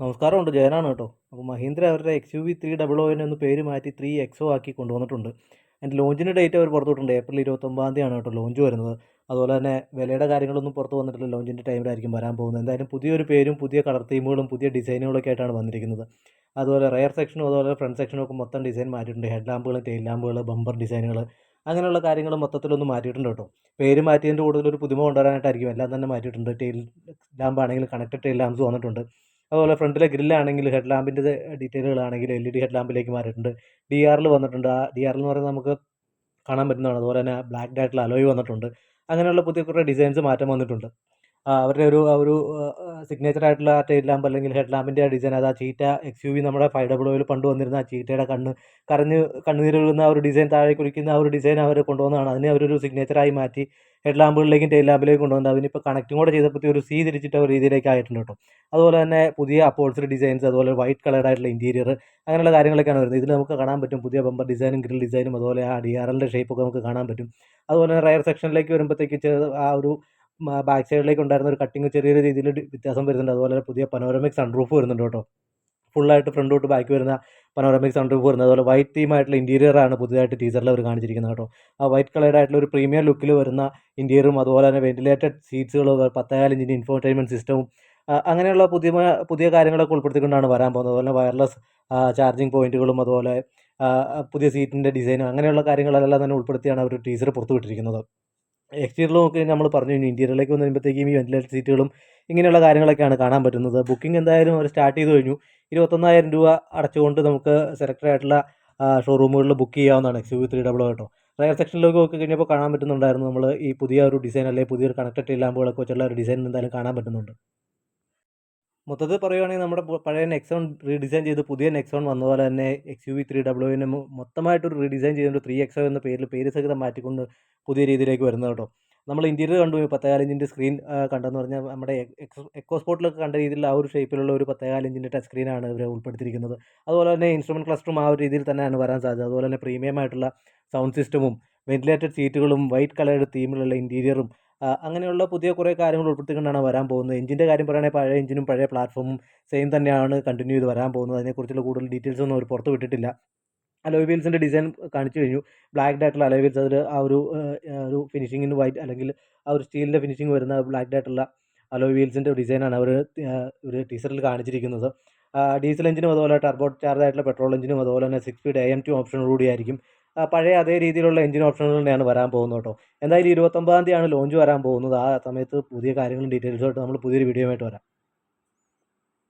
നമസ്കാരമുണ്ട് ജയനാണ് കേട്ടോ. അപ്പോൾ മഹീന്ദ്ര അവരുടെ X U V three double one ഒന്ന് പേര് മാറ്റി ത്രീ എക്സോ ആക്കി കൊണ്ടുവന്നിട്ടുണ്ട്. അതിന്റെ ലോഞ്ചിന്റെ ഡേറ്റ് അവർ പുറത്തുവിട്ടുണ്ട് ഏപ്രിൽ ഇരുപത്തൊമ്പതാം തീയതിയാണ് കേട്ടോ ലോഞ്ച് വരുന്നത്. അതുപോലെ തന്നെ വിലയുടെ കാര്യങ്ങളൊന്നും പുറത്ത് വന്നിട്ടില്ല ലോഞ്ചിന്റെ ടൈമിലായിരിക്കും വരാൻ പോകുന്നത്. എന്തായാലും പുതിയൊരു പേരും പുതിയ കളർ തീമുകളും പുതിയ ഡിസൈനുകളൊക്കെ ആയിട്ടാണ് വന്നിരിക്കുന്നത്. അതുപോലെ റയർ സെക്ഷനും അതുപോലെ ഫ്രണ്ട് സെക്ഷനും ഒക്കെ മൊത്തം ഡിസൈൻ മാറ്റിയിട്ടുണ്ട്. ഹെഡ് ലാമ്പുകൾ ടെയിൽ ലാമ്പുകൾ ബമ്പർ ഡിസൈനുകൾ അങ്ങനെയുള്ള കാര്യങ്ങൾ മൊത്തത്തിലൊന്ന് മാറ്റിയിട്ടുണ്ട് കേട്ടോ. പേര് മാറ്റിയതിന്റെ കൂടുതൽ ഒരു പുതുമ കൊണ്ടുവരാനായിട്ടായിരിക്കും എല്ലാം തന്നെ മാറ്റിയിട്ടുണ്ട്. ടെയിൽ ലാമ്പാണെങ്കിൽ കണക്റ്റഡ് ടെയിൽ ലാമ്പ്സ് വന്നിട്ടുണ്ട്. അതുപോലെ ഫ്രണ്ടിലെ ഗ്രില്ലാണെങ്കിൽ ഹെഡ് ലാമ്പിന്റെ ഡീറ്റെയിലുകളാണെങ്കിൽ എൽ ഇ ഡി ഹെഡ് ലാമ്പിലേക്ക് മാറിയിട്ടുണ്ട്. ഡി ആറിൽ വന്നിട്ടുണ്ട്. ആ ഡി ആറിൽ എന്ന് പറയുന്നത് നമുക്ക് കാണാൻ പറ്റുന്നതാണ്. അതുപോലെ തന്നെ ബ്ലാക്ക് ആയിട്ടുള്ള അലോയ് വന്നിട്ടുണ്ട്. അങ്ങനെയുള്ള പുതിയ കുറേ ഡിസൈൻസ് മാറ്റം വന്നിട്ടുണ്ട്. അവരുടെ ഒരു ഒരു സിഗ്നേച്ചർ ആയിട്ടുള്ള ആ ടെയിൽ ലാമ്പ് അല്ലെങ്കിൽ ഹെഡ് ലാമ്പിന്റെ ഡിസൈൻ അത് ആ ചീറ്റ എക്സ് യു വി നമ്മുടെ ഫൈവ് ഡബിൾ ഓയിൽ പണ്ട് വന്നിരുന്ന ആ ചീറ്റയുടെ കണ്ണ് കരഞ്ഞ് കണ്ണുനീരൊഴുകുന്ന ആ ഒരു ഡിസൈൻ താഴെ കുളിക്കുന്ന ആ ഒരു ഡിസൈൻ അവർ കൊണ്ടുവന്നതാണ്. അതിനെ അവരൊരു സിഗ്നേച്ചറായി മാറ്റി ഹെഡ് ലാമ്പുകളിലേക്കും ടെയിൽ ലാമ്പിലേക്കും കൊണ്ടുവന്നത് അതിനിപ്പോൾ കണക്റ്റും കൂടെ ചെയ്തപ്പോൾ ഒരു സി തിരിച്ചിട്ട് ഒരു രീതിയിലേക്ക് ആയിട്ടുണ്ട് കേട്ടോ. അതുപോലെ തന്നെ പുതിയ അപ്പോൾസറി ഡിസൈൻസ് അതുപോലെ വൈറ്റ് കളർഡ് ആയിട്ടുള്ള ഇന്റീരിയർ അങ്ങനെയുള്ള കാര്യങ്ങളൊക്കെയാണ് വരുന്നത്. ഇതിൽ നമുക്ക് കാണാൻ പറ്റും പുതിയ ബമ്പർ ഡിസൈനും ഗ്രിൽ ഡിസൈനും അതുപോലെ ആ ഡി ആർ എല്ലിന്റെ ഷേപ്പൊക്കെ നമുക്ക് കാണാൻ പറ്റും. അതുപോലെ തന്നെ റയർ സെക്ഷനിലേക്ക് വരുമ്പോഴത്തേക്ക് ആ ഒരു ബാക്ക് സൈഡിലേക്ക് ഉണ്ടായിരുന്ന ഒരു കട്ടിങ് ചെറിയ രീതിയിൽ വ്യത്യാസം വരുന്നുണ്ട്. അതുപോലെ പുതിയ പനോരമിക് സൺറൂഫ് വരുന്നുണ്ട് കേട്ടോ. ഫുള്ളായിട്ട് ഫ്രണ്ട് തൊട്ട് ബാക്ക് വരുന്ന പനോരമിക് സൺറൂഫ് വരുന്നത്. അതുപോലെ വൈറ്റ് തീമായിട്ടുള്ള ഇന്റീരിയർ ആണ് പുതിയതായിട്ട് ടീച്ചറിൽ അവർ കാണിച്ചിരിക്കുന്നത് കേട്ടോ. ആ വൈറ്റ് കളേഡ് ആയിട്ടുള്ള ഒരു പ്രീമിയർ ലുക്കിൽ വരുന്ന ഇന്റീരിയറും അതുപോലെ തന്നെ വെന്റിലേറ്റഡ് സീറ്റ്സുകളും പത്തേകാൽ ഇഞ്ചിന്റെ ഇൻഫോർടൈൻമെന്റ് സിസ്റ്റവും അങ്ങനെയുള്ള പുതിയ പുതിയ കാര്യങ്ങളൊക്കെ ഉൾപ്പെടുത്തിക്കൊണ്ടാണ് വരാൻ പോകുന്നത്. അതുപോലെ വയർലെസ് ചാർജിങ് പോയിന്റുകളും അതുപോലെ പുതിയ സീറ്റിന്റെ ഡിസൈനും അങ്ങനെയുള്ള കാര്യങ്ങളെല്ലാം തന്നെ ഉൾപ്പെടുത്തിയാണ് അവർ ടീച്ചർ പുറത്തുവിട്ടിരിക്കുന്നത്. എക്സ്റ്റീരിയറിൽ നോക്കി നമ്മൾ പറഞ്ഞു കഴിഞ്ഞു. ഇന്റീരിയറിലേക്ക് വന്ന് കഴിയുമ്പോഴത്തേക്കും ഈ വെന്റിലേറ്റഡ് സീറ്റുകളും ഇങ്ങനെയുള്ള കാര്യങ്ങളൊക്കെയാണ് കാണാൻ പറ്റുന്നത്. ബുക്കിംഗ് എന്തായാലും അവർ സ്റ്റാർട്ട് ചെയ്ത് കഴിഞ്ഞു. ഇരുപത്തൊന്നായിരം രൂപ അടച്ചുകൊണ്ട് നമുക്ക് സെലക്ടഡ് ആയിട്ടുള്ള ഷോറൂമുകളിൽ ബുക്ക് ചെയ്യാവുന്നതാണ് എക്സ് യു ത്രീ ഡബിൾ കേട്ടോ റയർ സെക്ഷനിലേക്ക് നോക്കി കഴിഞ്ഞപ്പോൾ കാണാൻ പറ്റുന്നുണ്ടായിരുന്നു നമ്മൾ ഈ പുതിയ ഒരു ഡിസൈൻ അല്ലെങ്കിൽ പുതിയൊരു കണക്റ്റഡ് ലാമ്പുകളൊക്കെ വെച്ചുള്ള ഒരു ഡിസൈൻ എന്തായാലും കാണാൻ പറ്റുന്നുണ്ട്. മൊത്തത്തിൽ പറയുകയാണെങ്കിൽ നമ്മുടെ പഴയ നെക്സോൺ റീഡിസൈൻ ചെയ്ത് പുതിയ നെക്സോൺ വന്ന പോലെ തന്നെ എക്സ് യു വി ത്രീ ഡബ്ല്യുവിനെ മൊത്തമായിട്ടൊരു റീഡിസൈൻ ചെയ്തുകൊണ്ട് ത്രീ എക്സോ എന്ന പേരിൽ പേര് സഹിതം മാറ്റിക്കൊണ്ട് പുതിയ രീതിയിലേക്ക് വരുന്നത് കേട്ടോ. നമ്മൾ ഇന്റീരിയർ കണ്ടു പത്തേകാലിഞ്ചിന്റെ സ്ക്രീൻ കണ്ടെന്ന് പറഞ്ഞാൽ നമ്മുടെ എക്കോ സ്പോട്ടിലൊക്കെ കണ്ട രീതിയിൽ ആ ഒരു ഷേപ്പിലുള്ള ഒരു പത്തേകാലിഞ്ചിന്റെ ടച്ച് സ്ക്രീനാണ് ഇവർ ഉൾപ്പെടുത്തിയിരിക്കുന്നത്. അതുപോലെ തന്നെ ഇൻസ്ട്രുമെന്റ് ക്ലസ്റ്ററും ആ ഒരു രീതിയിൽ തന്നെയാണ് വരാൻ സാധ്യത. അതുപോലെ തന്നെ പ്രീമിയം ആയിട്ടുള്ള സൗണ്ട് സിസ്റ്റമും വെന്റിലേറ്റഡ് സീറ്റുകളും വൈറ്റ് കളേർഡ് തീമിലുള്ള ഇന്റീരിയറും അങ്ങനെയുള്ള പുതിയ കുറേ കാര്യങ്ങൾ ഉൾപ്പെടുത്തിക്കൊണ്ടാണ് വരാൻ പോകുന്നത്. എഞ്ചിന്റെ കാര്യം പറയുകയാണെങ്കിൽ പഴയ എഞ്ചിനും പഴയ പ്ലാറ്റ്ഫോമും സെയിം തന്നെയാണ് കണ്ടിന്യൂ ചെയ്ത് വരാൻ പോകുന്നത്. അതിനെക്കുറിച്ചുള്ള കൂടുതൽ ഡീറ്റെയിൽസ് ഒന്നും അവർ പുറത്ത് വിട്ടിട്ടില്ല. അലോയ് വീൽസിന്റെ ഡിസൈൻ കാണിച്ചു കഴിഞ്ഞു. ബ്ലാക്ക് ആയിട്ടുള്ള അലോയ് വീൽസ് അതിൽ ആ ഒരു ഒരു ഫിനിഷിങ്ങിന് വൈറ്റ് അല്ലെങ്കിൽ ആ ഒരു സ്റ്റീലിന്റെ ഫിനിഷിങ് വരുന്ന ബ്ലാക്ക് ആയിട്ടുള്ള അലോയ് വീൽസിന്റെ ഡിസൈനാണ് അവർ ഒരു ടീസറിൽ കാണിച്ചിരിക്കുന്നത്. ഡീസൽ എഞ്ചിനും അതുപോലെ ടർബോ ചാർജ് ആയിട്ടുള്ള പെട്രോൾ എഞ്ചിനും അതുപോലെ തന്നെ six speed A M T ആയിരിക്കും. പഴയ അതേ രീതിയിലുള്ള എഞ്ചിൻ ഓപ്ഷനുകൾ തന്നെയാണ് വരാൻ പോകുന്നത് കേട്ടോ. എന്തായാലും ഇരുപത്തൊമ്പതാം തീയതിയാണ് ലോഞ്ച് വരാൻ പോകുന്നത്. ആ സമയത്ത് പുതിയ കാര്യങ്ങളും ഡീറ്റെയിൽസുമായിട്ട് നമ്മൾ പുതിയൊരു വീഡിയോ ആയിട്ട് വരാം.